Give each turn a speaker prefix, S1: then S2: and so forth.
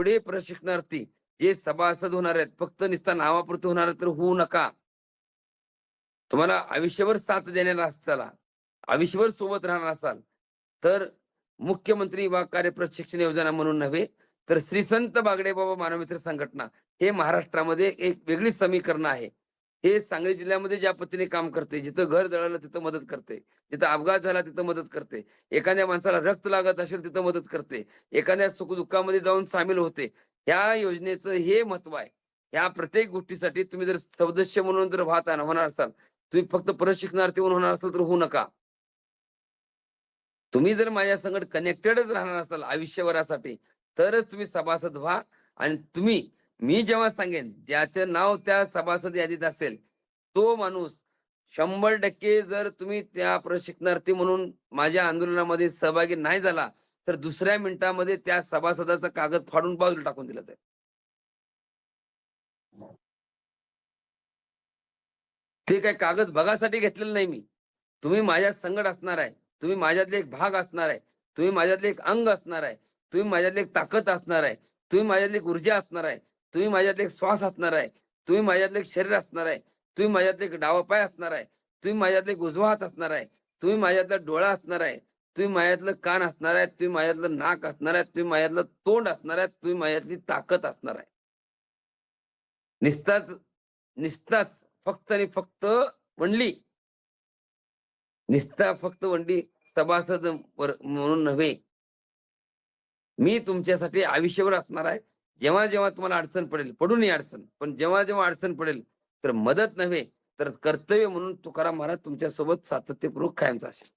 S1: एवढे प्रशिक्षणार्थी जे सभासद होणार आहेत फक्त निस्ता नावापुरते होणार तर होऊ नका. तुम्हाला आयुष्यभर साथ देण्याला असाल आयुष्यभर सोबत राहणार असाल तर मुख्यमंत्री वा कार्य प्रशिक्षण योजना म्हणून नव्हे तर श्री संत बागडे बाबा मानवमित्र संघटना हे महाराष्ट्रामध्ये एक वेगळी समीकरण आहे. हे सांगली जिल्ह्यामध्ये ज्या पद्धतीने काम करते जिथं घर जळालं तिथं मदत करते जिथं अपघात झाला तिथं मदत करते एखाद्या माणसाला रक्त लागत असेल तिथं मदत करते एखाद्या सुखदुःखामध्ये जाऊन सामील होते या योजनेचं हे महत्त्व आहे. या प्रत्येक गोष्टीसाठी तुम्ही जर सदस्य म्हणून जर वाहत होणार असाल तुम्ही फक्त प्रशिक्षणार्थी म्हणून होणार असाल तर होऊ नका. तुम्ही जर माझ्या संगत कनेक्टेडच राहणार असाल आयुष्यभरासाठी तरच तुम्ही सभासद व्हा आणि तुम्ही मी जेव्हा सांगेन ज्याचं नाव त्या सभासद यादीत असेल तो माणूस शंभर टक्के जर तुम्ही त्या प्रशिक्षणार्थी म्हणून माझ्या आंदोलनामध्ये सहभागी नाही झाला तर दुसऱ्या मिनिटामध्ये त्या सभासदाचा कागद फाडून बाजूला टाकून दिला जाईल. ते काय कागद बघासाठी घेतलेलं नाही मी. तुम्ही माझ्यात संगत असणार आहे तुम्ही माझ्यातले एक भाग असणार आहे तुम्ही माझ्यातले एक अंग असणार आहे तुम्ही माझ्यातले एक ताकद असणार आहे तुम्ही माझ्यातली एक ऊर्जा असणार आहे तुम्ही माझ्यातले एक श्वास असणार आहे तुम्ही माझ्यातले एक शरीर असणार आहे तुम्ही माझ्यातले एक डावा पाय असणार आहे तुम्ही माझ्यातले एक उजवा हात असणार आहे तुम्ही माझ्यातला डोळा असणार आहे तुम्ही माझ्यातलं कान असणार आहे तुम्ही माझ्यातलं नाक असणार आहे तुम्ही माझ्यातलं तोंड असणार आहे तुम्ही माझ्यातली ताकद असणार आहे निस्ताच निस्ताच फक्त आणि फक्त वंडली निस्ता फक्त वंडी सभासद म्हणून नव्हे मी तुमच्यासाठी आयुष्यभर असणार आहे जेव्हा जेव्हा तुम्हाला अडचण पडेल पडू नये अडचण पण जेव्हा जेव्हा अडचण पडेल तर मदत नव्हे तर कर्तव्य म्हणून तुकाराम महाराज तुमच्यासोबत सातत्यपूर्वक कायमचा असेल.